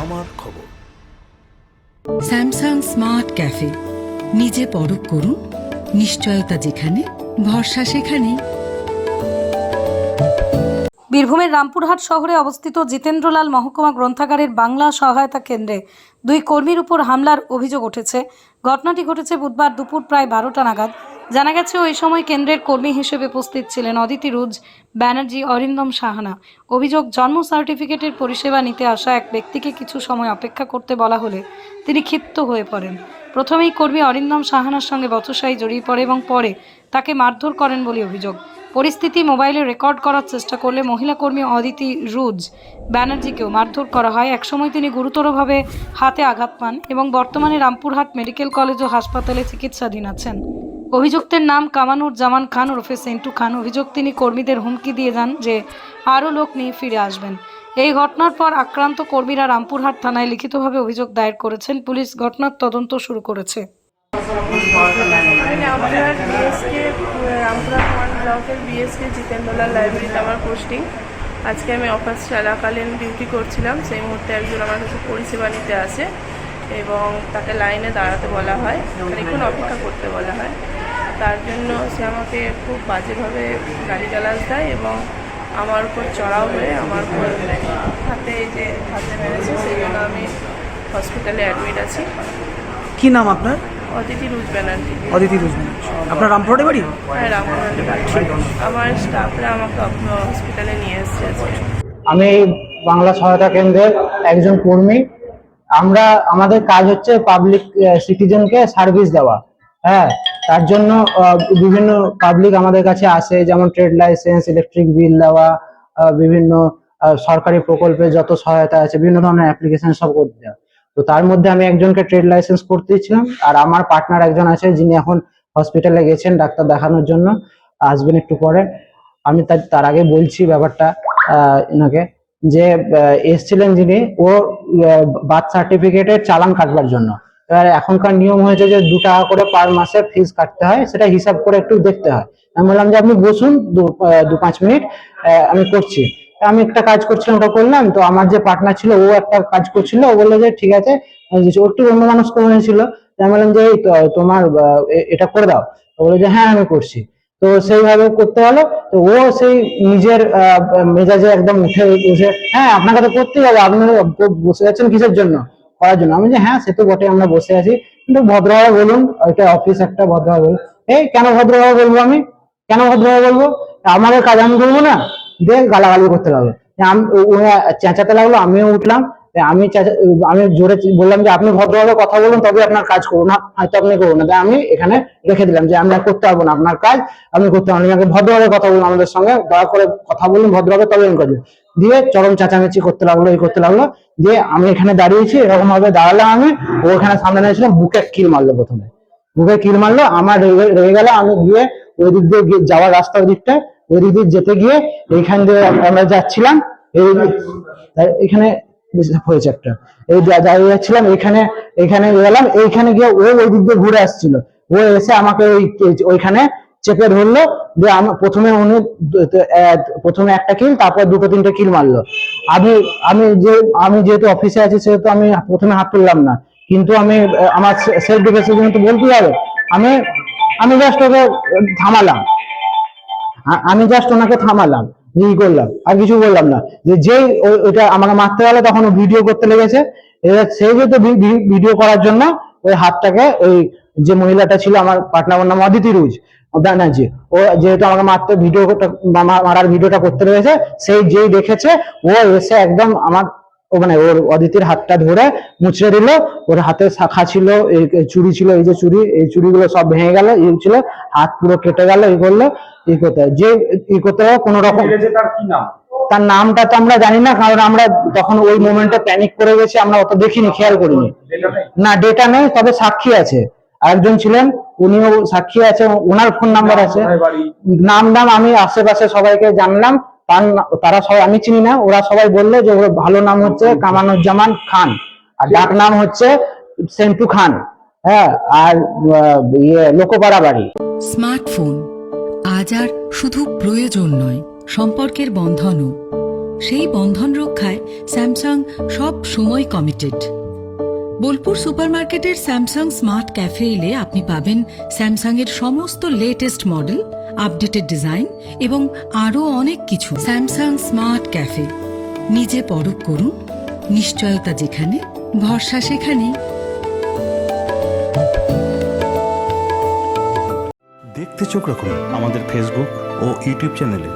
আমার খবর। Samsung smart cafe. নিজে পরখ করুন নিশ্চয়তা যেখানে ভরসা সেখানেই। বীরভূমের রামপুরহাট শহরে অবস্থিত জিতেন্দ্রলাল মহকুমা গ্রন্থাগারের বাংলা সহায়তা কেন্দ্রে দুই কর্মীর উপর হামলার অভিযোগ উঠেছে। ঘটনাটি ঘটেছে বুধবার দুপুর প্রায় বারোটা নাগাদ। জানা গেছে, ওই সময় কেন্দ্রের কর্মী হিসেবে উপস্থিত ছিলেন অদিতি রুজ, ব্যানার্জি অরিন্দম সাহানা। অভিযোগ, জন্ম সার্টিফিকেটের পরিষেবা নিতে আসা এক ব্যক্তিকে কিছু সময় অপেক্ষা করতে বলা হলে তিনি ক্ষিপ্ত হয়ে পড়েন। প্রথমেই কর্মী অরিন্দম সাহানার সঙ্গে বচসায় জড়িয়ে পড়ে এবং পরে তাকে মারধর করেন বলে অভিযোগ। পরিস্থিতি মোবাইলে রেকর্ড করার চেষ্টা করলে মহিলা কর্মী অদিতি রুজ ব্যানার্জিকেও মারধর করা হয়। একসময় তিনি গুরুতরভাবে হাতে আঘাত পান এবং বর্তমানে রামপুরহাট মেডিকেল কলেজ ও হাসপাতালে চিকিৎসাধীন আছেন। অভিযুক্তের নাম কামানুর জামান খান ওরফে সেন্টু খান। অভিযোগ তিনি কর্মীদের হুমকি দিয়ে যান যে আরও লোক নিয়ে ফিরে আসবেন। এই ঘটনার পর আক্রান্ত কর্মীরা রামপুরহাট থানায় লিখিতভাবে অভিযোগ দায়ের করেছেন। পুলিশ ঘটনার তদন্ত শুরু করেছে। বিএসকে লাইব্রেরিতে আমার পোস্টিং আজকে আমি অফিস চলাকালীন ডিউটি করছিলাম, সেই মুহূর্তে একজন আমার কাছে পরিষেবা নিতে আসে এবং তাকে লাইনে দাঁড়াতে বলা হয় খানিক্ষণ অপেক্ষা করতে বলা হয়। তার জন্য সে আমাকে খুব বাজেভাবে গালিগালাজ দেয় এবং আমার উপর চড়াও হয়ে আমার উপর হাতে এই যে হাতে মেরেছে সেই জন্য আমি হসপিটালে অ্যাডমিট আছি। কি নাম আপনার? অদিতি রুজ ব্যানার্জি। অদিতি রুজমান আপনার রামপুরহাটে বাড়ি? হ্যাঁ রামপুরহাটে বাড়ি। আমার স্টাফরা আমাকে আপনার হসপিটালে নিয়ে এসেছে আমি বাংলা সহায়তা কেন্দ্রের একজন কর্মী। আমরা আমাদের কাজ হচ্ছে পাবলিক সিটিজেনকে সার্ভিস দেওয়া। হ্যাঁ তার জন্য বিভিন্ন পাবলিক আমাদের কাছে আসে, যেমন ট্রেড লাইসেন্স ইলেকট্রিক বিল দেওয়া বিভিন্ন সরকারি প্রকল্পে যত সহায়তা আছে, বিভিন্ন ধরনের অ্যাপ্লিকেশন সব করতে দেওয়া। তো তার মধ্যে আমি একজনকে ট্রেড লাইসেন্স করতে আর আমার পার্টনার একজন আছে যিনি এখন হসপিটালে গেছেন ডাক্তার দেখানোর জন্য। আসবেন একটু পরে। আমি তার আগে বলছি ব্যাপারটা এনাকে, যে এসছিলেন যিনি, ও বার্থ সার্টিফিকেটের চালান কাটবার জন্য। এবার এখনকার নিয়ম হয়েছে যে দু টাকা করে পার মাসে ফিস কাটতে হয়, সেটা হিসাব করে একটু দেখতে হয়। আমি বললাম যে আপনি বসুন দু পাঁচ মিনিট আমি করছি। আমি একটা কাজ করছিলাম, ওটা করলাম, তো আমার যে পার্টনার ছিল, ও একটা কাজ করছিল, ও বলল যে ঠিক আছে ও একটু অন্য মানুষ হয়েছিল আমি বললাম যে তোমার এটা করে দাও। তো বলল যে হ্যাঁ আমি করছি। তো সেইভাবে করতে হলো, তো ও সেই নিজের মেজাজে একদম উঠে বসে হ্যাঁ আপনাকে তো করতেই হবে, আপনি বসে যাচ্ছেন কিসের জন্য? করার জন্য। আমি যে হ্যাঁ সে তো বটে আমরা বসে আছি। কিন্তু ভদ্রভাবে বলুন ওইটা অফিস একটা ভদ্রভাবে বলুন। এই কেন ভদ্রভাবে বলব আমি? কেন ভদ্রভাবে বলব? আমাদের কাজ আমি করব না? দিয়ে গালাগালি করতে লাগল আমি চেঁচাতে লাগল, আমিও উঠলাম। আমি আমি জোরে বললাম যে, আপনি ভদ্রভাবে কথা বলুন তবে আপনার কাজ করুন হয়তো আপনি করুন না। আমি এখানে রেখে দিলাম যে, আমরা করতে পারব না আপনার কাজ আপনি করতে পারবেন না। ভদ্রভাবে কথা বলুন আমাদের সঙ্গে দয়া করে কথা বলুন, ভদ্রভাবে তবে আমি দিয়ে চরম চেঁচামেচি করতে লাগল, এই করতে লাগল। দিয়ে আমি এখানে দাঁড়িয়েছি এরকম ভাবে দাঁড়ালাম আমি ও এখানে সামনে দাঁড়িয়েছিল বুকে কিল মারলো প্রথমে। বুকে কিল মারলো, আমার রয়ে গেল আমি গিয়ে ওই দিক দিয়ে যাওয়ার রাস্তার দিকটা, ওই দিক দিয়ে যেতে গিয়ে এইখান দিয়ে আমরা যাচ্ছিলাম, এই এখানে হয়েছে একটা। এই দাঁড়িয়ে যাচ্ছিলাম, এখানে এখানে গেলাম, এইখানে গিয়ে ও ওই দিক দিয়ে ঘুরে আসছিল। ও এসে আমাকে ওই, ওইখানে চেপে ধরলো, দিয়ে প্রথমে উনি প্রথমে একটা কিল, তারপর দুটো তিনটে কিল মারলো। আমি আমি যে, আমি যেহেতু অফিসে আছি, সেহেতু আমি প্রথমে হাত তুললাম না। কিন্তু আমি আমার সেলফ ডিফেন্সের জন্য তো বলতেই হবে। আমি আমি জাস্ট ওকে থামালাম। আমি জাস্ট ওনাকে থামালাম, ই করলাম, আর কিছু বললাম না। যে যেই ওইটা আমাকে মারতে গেল তখন ভিডিও করতে লেগেছে। এবার সে যেহেতু ভিডিও করার জন্য, ওই হাতটাকে, ওই যে মহিলাটা ছিল আমার পার্টনার নাম অদিতি রুজ ব্যানার্জি ও যেহেতু আমাকে মারতে ভিডিও মারার ভিডিওটা করতে লেগেছে সেই যেই দেখেছে ও এসে একদম আমার ও মানে ওর অদিতির হাতটা ধরে মুচড়ে দিল ওর হাতে শাখা ছিল এই চুড়ি ছিল এই যে চুড়ি এই চুড়িগুলো সব ভেঙে গেল এই ছিল হাত পুরো কেটে গেল এই করল ই করতে। যে ই করতে হবে কোনো রকম তার নামটা তো আমরা জানি না কারণ আমরা তখন ওই মোমেন্টে প্যানিক করে গেছি আমরা অত দেখিনি খেয়াল করিনি। না ডেটা নেই তবে সাক্ষী আছে। আরেকজন ছিলেন উনিও সাক্ষী আছে ওনার ফোন নাম্বার আছে। নাম নাম আমি আশেপাশে সবাইকে জানলাম। তারা সবাই আমি চিনি না ওরা সবাই বলল যে ওর ভালো নাম হচ্ছে কামানুজ্জামান খান। আর ডাক নাম হচ্ছে সেন্টু খান। হ্যাঁ আর ইয়ে লোকপাড়া বাড়ি। স্মার্টফোন আজ আর শুধু প্রয়োজন নয় সম্পর্কের বন্ধনও। সেই বন্ধন রক্ষায় স্যামসাং সব সময় কমিটেড বোলপুর সুপারমার্কেটের স্যামসাং স্মার্ট ক্যাফে এলে আপনি পাবেন স্যামসাং এর সমস্ত লেটেস্ট মডেল আপডেটেড ডিজাইন এবং আরও অনেক কিছু। Samsung smart cafe. নিজে পরখ করুন, নিশ্চয়তা যেখানে, ভরসা সেখানেই দেখতে চোখ রাখুন আমাদের ফেসবুক ও ইউটিউব চ্যানেলে